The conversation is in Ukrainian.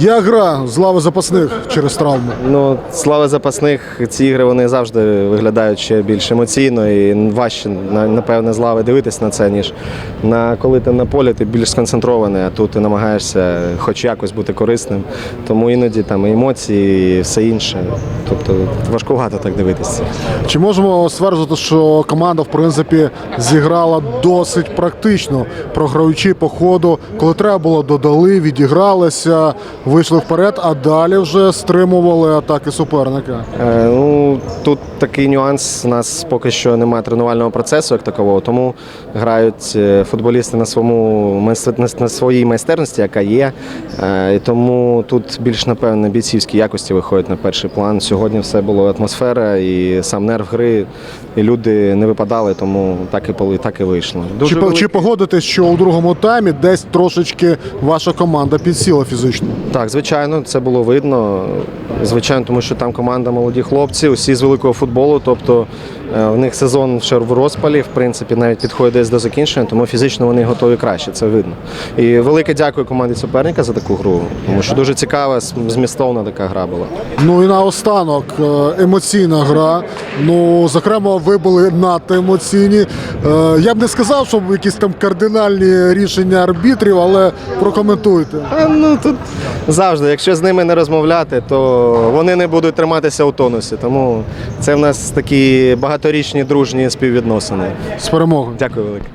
Як гра з запасних через травму? Ну, слава запасних, ці ігри вони завжди виглядають ще більш емоційно і важче, на- напевне, з лави дивитися на це, ніж на коли ти на полі, ти більш сконцентрований, а тут ти намагаєшся хоч якось бути корисним. Тому іноді там і емоції, і все інше. Тобто важкувато так дивитися. Чи можемо стверджувати, що команда в принципі зіграла досить практично, програючи по ходу, коли треба було, додали, відігралися, вийшли вперед, а далі вже стримували атаки суперника. Е, Ну, тут такий нюанс. У нас поки що немає тренувального процесу як такового, тому грають е, футболісти на своєму на- своїй майстерності, яка є. Е, І тому тут більш напевне бійцівські якості виходять на перший план. Сьогодні все було атмосфера і сам нерв гри, і люди не випадали, тому так і поли- так і вийшло. Дуже Чи, великий- чи погодитесь, що у другому таймі десь трошечки ваша команда підсіла фізично? Так, звичайно, це було видно. Звичайно, тому що там команда молоді хлопці, усі з великого футболу. Тобто е, в них сезон ще в розпалі, в принципі, навіть підходить десь до закінчення, тому фізично вони готові краще, це видно. І велике дякую команді суперника за таку гру, тому що дуже цікава, змістовна така гра була. Ну і наостанок е, емоційна гра. Ну, зокрема, ви були надто емоційні. Е, Я б не сказав, що якісь там кардинальні рішення арбітрів, але прокоментуйте. А, ну тут завжди, якщо з ними не розмовляти, то вони не будуть триматися у тонусі. Тому це в нас такі багаторічні дружні співвідносини. З перемогою. Дякую велике.